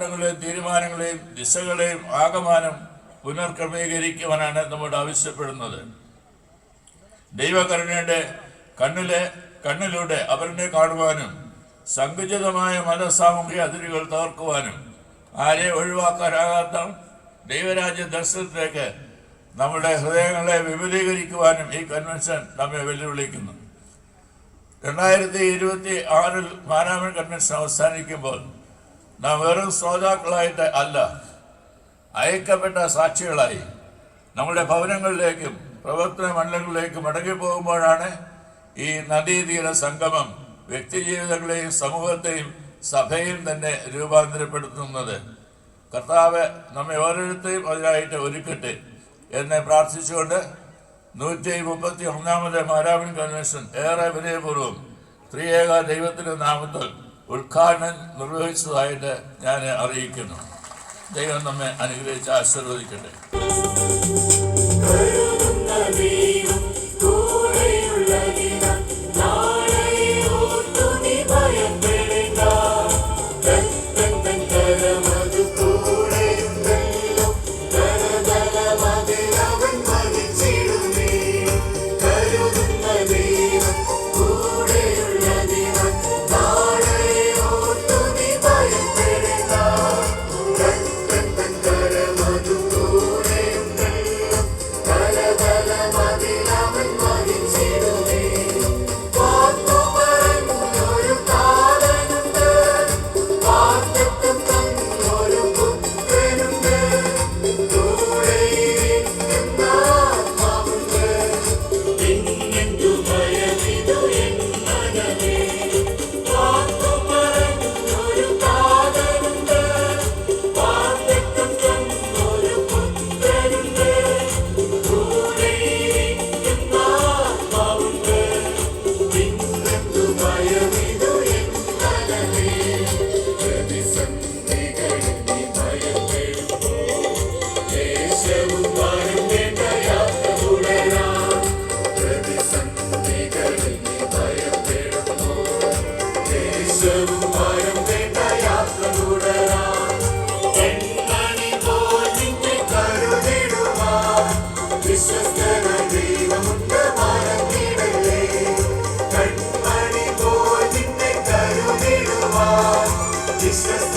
മുൻഗണനകളെയും തീരുമാനങ്ങളെയും ദിശകളെയും ആകമാനം പുനർക്രമീകരിക്കുവാനാണ് നമ്മോട് ആവശ്യപ്പെടുന്നത്. ദൈവകരുണയുടെ കണ്ണിലെ കണ്ണിലൂടെ അവരനെ കാണുവാനും സങ്കുചിതമായ മതസാമൂഹിക അതിരുകൾ തകർക്കുവാനും ആരെ ഒഴിവാക്കാനാകാത്ത ദൈവരാജ്യ ദർശനത്തിലേക്ക് നമ്മുടെ ഹൃദയങ്ങളെ വിപുലീകരിക്കുവാനും ഈ കൺവെൻഷൻ നമ്മെ വെല്ലുവിളിക്കുന്നു. രണ്ടായിരത്തി ഇരുപത്തി ആറിൽ മാരാമൻ കൺവെൻഷൻ അവസാനിക്കുമ്പോൾ നാം വെറും ശ്രോതാക്കളായിട്ട് അല്ല അയക്കപ്പെട്ട സാക്ഷികളായി നമ്മുടെ ഭവനങ്ങളിലേക്കും പ്രവർത്തന മണ്ഡലങ്ങളിലേക്കും മടങ്ങി പോകുമ്പോഴാണ് ഈ നദീതീര സംഗമം വ്യക്തിജീവിതങ്ങളെയും സമൂഹത്തെയും സഭയും തന്നെ രൂപാന്തരപ്പെടുത്തുന്നത്. കർത്താവ് നമ്മെ ഓരോരുത്തരെയും അതിനായിട്ട് ഒരുക്കട്ടെ എന്നെ പ്രാർത്ഥിച്ചുകൊണ്ട് നൂറ്റി മുപ്പത്തി ഒന്നാമത് മാരാമൻ കൺവെൻഷൻ ഏറെ വിനയപൂർവം ത്രിയേക ദൈവത്തിന്റെ നാമത്തിൽ ഉദ്ഘാടനം നിർവഹിച്ചതായിട്ട് ഞാൻ അറിയിക്കുന്നു. ദൈവം നമ്മെ അനുഗ്രഹിച്ച് ആശീർവദിക്കട്ടെ. yeah. success.